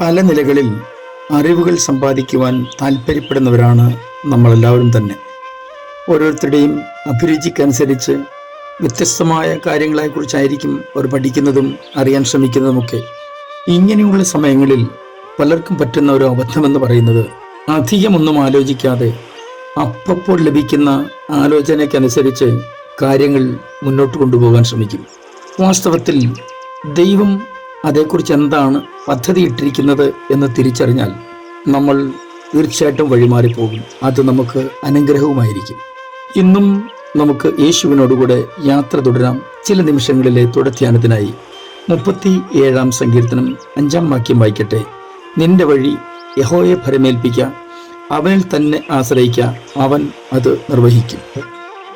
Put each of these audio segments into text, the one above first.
പല നിലകളിൽ അറിവുകൾ സമ്പാദിക്കുവാൻ താല്പര്യപ്പെടുന്നവരാണ് നമ്മളെല്ലാവരും തന്നെ. ഓരോരുത്തരുടെയും അഭിരുചിക്കനുസരിച്ച് വ്യത്യസ്തമായ കാര്യങ്ങളെക്കുറിച്ചായിരിക്കും അവർ പഠിക്കുന്നതും അറിയാൻ ശ്രമിക്കുന്നതുമൊക്കെ. ഇങ്ങനെയുള്ള സമയങ്ങളിൽ പലർക്കും പറ്റുന്ന ഒരു അബദ്ധമെന്ന് പറയുന്നത് അധികമൊന്നും ആലോചിക്കാതെ അപ്പപ്പോൾ ലഭിക്കുന്ന ആലോചനയ്ക്കനുസരിച്ച് കാര്യങ്ങൾ മുന്നോട്ട് കൊണ്ടുപോകാൻ ശ്രമിക്കും. വാസ്തവത്തിൽ ദൈവം അതേക്കുറിച്ച് എന്താണ് പദ്ധതി ഇട്ടിരിക്കുന്നത് എന്ന് തിരിച്ചറിഞ്ഞാൽ നമ്മൾ തീർച്ചയായിട്ടും വഴിമാറിപ്പോകും. അത് നമുക്ക് അനുഗ്രഹവുമായിരിക്കും. ഇന്നും നമുക്ക് യേശുവിനോടുകൂടെ യാത്ര തുടരാം. ചില നിമിഷങ്ങളിലെ തുടധ്യാനത്തിനായി മുപ്പത്തി ഏഴാം സങ്കീർത്തനം അഞ്ചാം വാക്യം വായിക്കട്ടെ. നിന്റെ വഴി യഹോയെ ഭരമേൽപ്പിക്ക അവനിൽ തന്നെ ആശ്രയിക്ക അവൻ അത് നിർവഹിക്കും.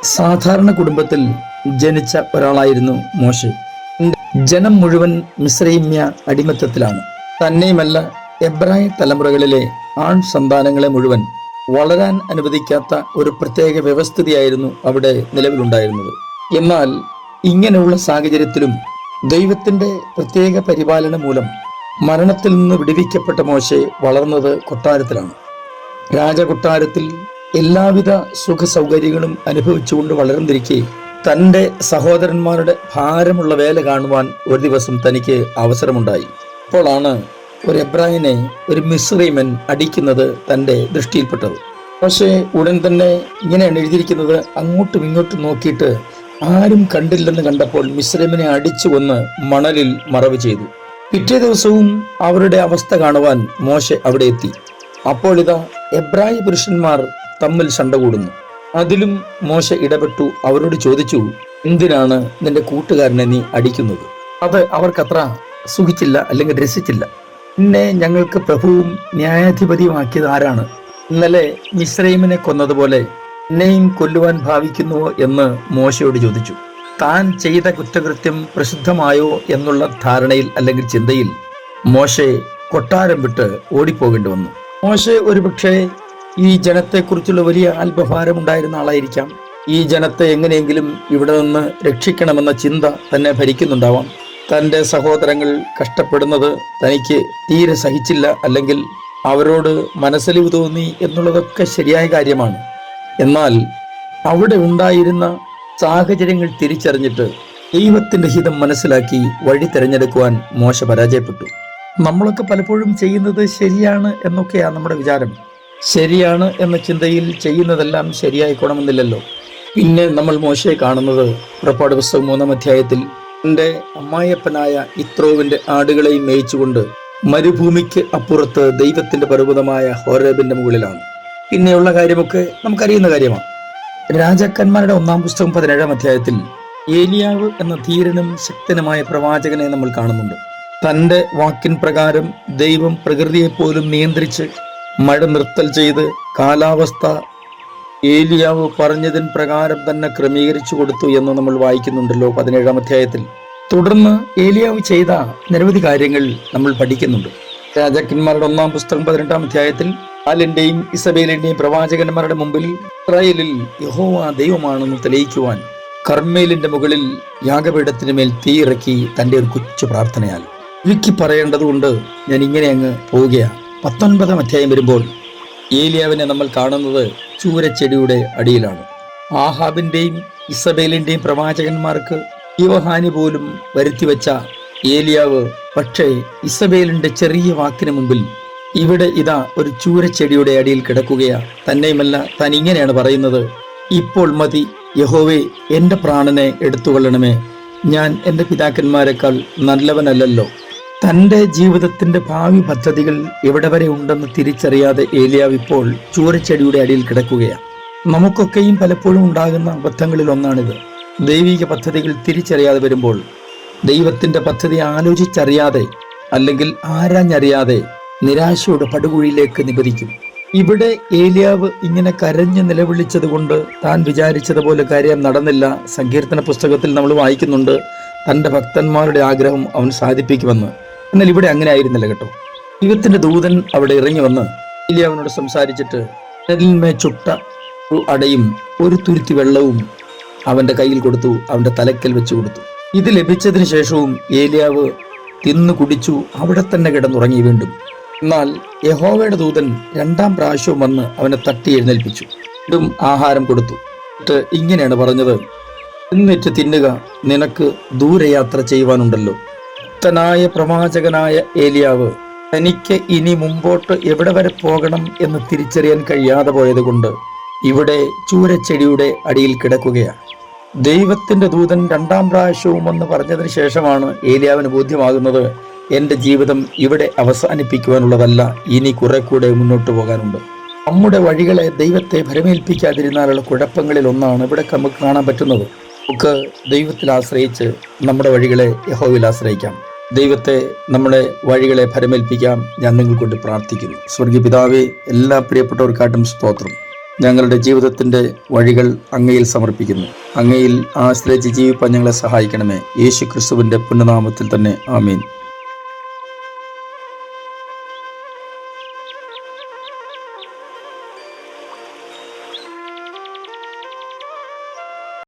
സാധാരണ കുടുംബത്തിൽ ജനിച്ച ഒരാളായിരുന്നു മോശെ. ജനം മുഴുവൻ മിശ്രൈമ്യ അടിമത്തത്തിലാണ്. തന്നെയുമല്ല എബ്രായ തലമുറകളിലെ ആൺ സന്താനങ്ങളെ മുഴുവൻ വളരാൻ അനുവദിക്കാത്ത ഒരു പ്രത്യേക വ്യവസ്ഥിതിയായിരുന്നു അവിടെ നിലവിലുണ്ടായിരുന്നത്. എന്നാൽ ഇങ്ങനെയുള്ള സാഹചര്യത്തിലും ദൈവത്തിന്റെ പ്രത്യേക പരിപാലന മൂലം മരണത്തിൽ നിന്ന് വിടുവിക്കപ്പെട്ട മോശെ വളർന്നത് കൊട്ടാരത്തിലാണ്. രാജകൊട്ടാരത്തിൽ എല്ലാവിധ സുഖ സൗകര്യങ്ങളും അനുഭവിച്ചുകൊണ്ട് വളർന്നിരിക്കെ തന്റെ സഹോദരന്മാരുടെ ഭാരമുള്ള വേല കാണുവാൻ ഒരു ദിവസം തനിക്ക് അവസരമുണ്ടായി. അപ്പോഴാണ് ഒരു എബ്രാഹിനെ ഒരു മിശ്രീമൻ അടിക്കുന്നത് തന്റെ ദൃഷ്ടിയിൽപ്പെട്ടത്. പക്ഷേ ഉടൻ തന്നെ ഇങ്ങനെയാണ് എഴുതിയിരിക്കുന്നത്. അങ്ങോട്ടും ഇങ്ങോട്ടും നോക്കിയിട്ട് ആരും കണ്ടില്ലെന്ന് കണ്ടപ്പോൾ മിശ്രമിനെ അടിച്ചു കൊന്ന് മണലിൽ മറവ് ചെയ്തു. പിറ്റേ ദിവസവും അവരുടെ അവസ്ഥ കാണുവാൻ മോശെ അവിടെ എത്തി. അപ്പോൾ ഇതാ എബ്രായ പുരുഷന്മാർ തമ്മിൽ ശണ്ട കൂടുന്നു. അതിലും മോശ ഇടപെട്ടു. അവരോട് ചോദിച്ചു എന്തിനാണ് നിന്റെ കൂട്ടുകാരനെ നീ അടിക്കുന്നത്? അത് അവർക്കത്ര സുഖിച്ചില്ല അല്ലെങ്കിൽ രസിച്ചില്ല. പിന്നെ ഞങ്ങൾക്ക് പ്രഭുവും ന്യായാധിപതിയുമാക്കിയത് ആരാണ്? ഇന്നലെ മിശ്രൈമിനെ കൊന്നതുപോലെ എന്നെയും കൊല്ലുവാൻ ഭാവിക്കുന്നുവോ എന്ന് മോശയോട് ചോദിച്ചു. താൻ ചെയ്ത കുറ്റകൃത്യം പ്രസിദ്ധമായോ എന്നുള്ള ധാരണയിൽ അല്ലെങ്കിൽ ചിന്തയിൽ മോശെ കൊട്ടാരം വിട്ട് ഓടിപ്പോകേണ്ടി വന്നു. മോശെ ഒരുപക്ഷെ ഈ ജനത്തെക്കുറിച്ചുള്ള വലിയ അല്പഭാരമുണ്ടായിരുന്ന ആളായിരിക്കാം. ഈ ജനത്തെ എങ്ങനെയെങ്കിലും ഇവിടെ നിന്ന് രക്ഷിക്കണമെന്ന ചിന്ത തന്നെ ഭരിക്കുന്നുണ്ടാവാം. തന്റെ സഹോദരങ്ങൾ കഷ്ടപ്പെടുന്നത് തനിക്ക് തീരെ സഹിച്ചില്ല അല്ലെങ്കിൽ അവരോട് മനസ്സലിവ് തോന്നി എന്നുള്ളതൊക്കെ ശരിയായ കാര്യമാണ്. എന്നാൽ അവിടെ ഉണ്ടായിരുന്ന സാഹചര്യങ്ങൾ തിരിച്ചറിഞ്ഞിട്ട് ദൈവത്തിന്റെ ഹിതം മനസ്സിലാക്കി വഴി തിരഞ്ഞെടുക്കുവാൻ മോശ പരാജയപ്പെട്ടു. നമ്മളൊക്കെ പലപ്പോഴും ചെയ്യുന്നത് ശരിയാണ് എന്നൊക്കെയാണ് നമ്മുടെ വിചാരം. ശരിയാണ് എന്ന ചിന്തയിൽ ചെയ്യുന്നതെല്ലാം ശരിയായിക്കോണമെന്നില്ലല്ലോ. പിന്നെ നമ്മൾ മോശയെ കാണുന്നത് പുറപ്പാട് പുസ്തകം മൂന്നാം അധ്യായത്തിൽ എന്റെ അമ്മായപ്പനായ ഇത്രോവിന്റെ ആടുകളെയും മേയിച്ചുകൊണ്ട് മരുഭൂമിക്ക് അപ്പുറത്ത് ദൈവത്തിന്റെ പർവതമായ ഹോരേബിന്റെ മുകളിലാണ്. പിന്നെയുള്ള കാര്യമൊക്കെ നമുക്കറിയുന്ന കാര്യമാണ്. രാജാക്കന്മാരുടെ ഒന്നാം പുസ്തകം പതിനേഴാം അധ്യായത്തിൽ ഏലിയാവ് എന്ന ധീരനും ശക്തനുമായ പ്രവാചകനെ നമ്മൾ കാണുന്നുണ്ട്. തന്റെ വാക്കിൻ പ്രകാരം ദൈവം പ്രകൃതിയെപ്പോലും നിയന്ത്രിച്ച് മഴ നിർത്തൽ ചെയ്ത് കാലാവസ്ഥ ഏലിയാവ് പറഞ്ഞതിൻ പ്രകാരം തന്നെ ക്രമീകരിച്ചു കൊടുത്തു എന്ന് നമ്മൾ വായിക്കുന്നുണ്ടല്ലോ പതിനേഴാം അധ്യായത്തിൽ. തുടർന്ന് ഏലിയാവ് ചെയ്ത നിരവധി കാര്യങ്ങൾ നമ്മൾ പഠിക്കുന്നുണ്ട്. രാജാക്കന്മാരുടെ ഒന്നാം പുസ്തകം പതിനെട്ടാം അധ്യായത്തിൽ ആലിന്റെയും ഇസബേലിന്റെയും പ്രവാചകന്മാരുടെ മുമ്പിൽ ഇസ്രായേലിൽ യഹോവ ദൈവമാണെന്ന് തെളിയിക്കുവാൻ കർമ്മേലിന്റെ മുകളിൽ യാഗപീഠത്തിന് മേൽ തീയിറക്കി തന്റെ ഒരു കൊച്ചു പ്രാർത്ഥനയാൽ. വിക്കി പറയേണ്ടതുകൊണ്ട് ഞാൻ ഇങ്ങനെ അങ്ങ് പോവുകയാണ്. പത്തൊൻപതാം അധ്യായം വരുമ്പോൾ ഏലിയാവിനെ നമ്മൾ കാണുന്നത് ചൂരച്ചെടിയുടെ അടിയിലാണ്. ആഹാബിന്റെയും ഇസബേലിന്റെയും പ്രവാചകന്മാർക്ക് ജീവഹാനി പോലും വരുത്തിവെച്ച ഏലിയാവ് പക്ഷേ ഇസബേലിന്റെ ചെറിയ വാക്കിന് മുമ്പിൽ ഇവിടെ ഇതാ ഒരു ചൂരച്ചെടിയുടെ അടിയിൽ കിടക്കുകയാണ് തന്നെയുമല്ല താൻ ഇങ്ങനെയാണ് പറയുന്നത് ഇപ്പോൾ മതി യഹോവേ എന്റെ പ്രാണനെ എടുത്തുകൊള്ളണമേ. ഞാൻ എന്റെ പിതാക്കന്മാരെക്കാൾ നല്ലവനല്ലല്ലോ. തന്റെ ജീവിതത്തിന്റെ ഭാവി പദ്ധതികൾ എവിടെ വരെ ഉണ്ടെന്ന് തിരിച്ചറിയാതെ ഏലിയാവ് ഇപ്പോൾ ചൂരച്ചെടിയുടെ അടിയിൽ കിടക്കുകയാണ്. നമുക്കൊക്കെയും പലപ്പോഴും ഉണ്ടാകുന്ന അബദ്ധങ്ങളിൽ ഒന്നാണിത്. ദൈവിക പദ്ധതികൾ തിരിച്ചറിയാതെ വരുമ്പോൾ ദൈവത്തിന്റെ പദ്ധതി ആലോചിച്ചറിയാതെ അല്ലെങ്കിൽ ആരാഞ്ഞറിയാതെ നിരാശയുടെ പടുകുഴിയിലേക്ക് നിപതിക്കും ഇവിടെ ഏലിയാവ് ഇങ്ങനെ കരഞ്ഞ് നിലവിളിച്ചത് കൊണ്ട് താൻ വിചാരിച്ചതുപോലെ കാര്യം നടന്നില്ല. സങ്കീർത്തന പുസ്തകത്തിൽ നമ്മൾ വായിക്കുന്നുണ്ട്. തന്റെ ഭക്തന്മാരുടെ ആഗ്രഹം അവൻ സാധിപ്പിക്കുമെന്ന്. എന്നാൽ ഇവിടെ അങ്ങനെ ആയിരുന്നില്ല കേട്ടോ. ദൈവത്തിന്റെ ദൂതൻ അവിടെ ഇറങ്ങി വന്ന് ഇലിയാവിനോട് സംസാരിച്ചിട്ട് നെല്ലിന്മേ ചുട്ട ഒരു അടയും ഒരു തുരുത്തി വെള്ളവും അവന്റെ കയ്യിൽ കൊടുത്തു അവന്റെ തലക്കൽ വെച്ചു കൊടുത്തു. ഇത് ലഭിച്ചതിന് ശേഷവും ഏലിയാവ് തിന്നു കുടിച്ചു അവിടെ തന്നെ കിടന്നുറങ്ങി വീണ്ടും. എന്നാൽ യഹോവയുടെ ദൂതൻ രണ്ടാം പ്രാവശ്യവും വന്ന് അവനെ തട്ടി എഴുന്നേൽപ്പിച്ചു. വീണ്ടും ആഹാരം കൊടുത്തു. എന്നിട്ട് ഇങ്ങനെയാണ് പറഞ്ഞത് എന്നിട്ട് തിന്നുക നിനക്ക് ദൂരയാത്ര ചെയ്യുവാനുണ്ടല്ലോ. ഭക്തനായ പ്രവാചകനായ ഏലിയാവ് തനിക്ക് ഇനി മുമ്പോട്ട് എവിടെ വരെ പോകണം എന്ന് തിരിച്ചറിയാൻ കഴിയാതെ പോയതുകൊണ്ട് ഇവിടെ ചൂരച്ചെടിയുടെ അടിയിൽ കിടക്കുകയാണ്. ദൈവത്തിന്റെ ദൂതൻ രണ്ടാം പ്രാവശ്യവും എന്ന് പറഞ്ഞതിന് ശേഷമാണ് ഏലിയാവിന് ബോധ്യമാകുന്നത് എന്റെ ജീവിതം ഇവിടെ അവസാനിപ്പിക്കുവാനുള്ളതല്ല ഇനി കുറെ കൂടെ മുന്നോട്ട് പോകാനുണ്ട്. നമ്മുടെ വഴികളെ ദൈവത്തെ ഭരമേൽപ്പിക്കാതിരുന്നാലുള്ള കുഴപ്പങ്ങളിൽ ഒന്നാണ് ഇവിടെ നമുക്ക് കാണാൻ പറ്റുന്നത്. നമുക്ക് ദൈവത്തിൽ ആശ്രയിച്ച് നമ്മുടെ വഴികളെ യഹോവിൽ ആശ്രയിക്കാം. ദൈവത്തെ നമ്മുടെ വഴികളെ ഫരമേൽപ്പിക്കാം ഞാൻ നിങ്ങൾക്കൊണ്ട് പ്രാർത്ഥിക്കുന്നു. സ്വർഗീയ പിതാവെ എല്ലാ പ്രിയപ്പെട്ടവർക്കാട്ടും സ്തോത്രം. ഞങ്ങളുടെ ജീവിതത്തിന്റെ വഴികൾ അങ്ങയിൽ സമർപ്പിക്കുന്നു. അങ്ങയിൽ ആശ്രയിച്ച് ജീവിപ്പാൻ ഞങ്ങളെ സഹായിക്കണമേ. യേശു ക്രിസ്തുവിന്റെ പുണ്യനാമത്തിൽ തന്നെ ആമീൻ.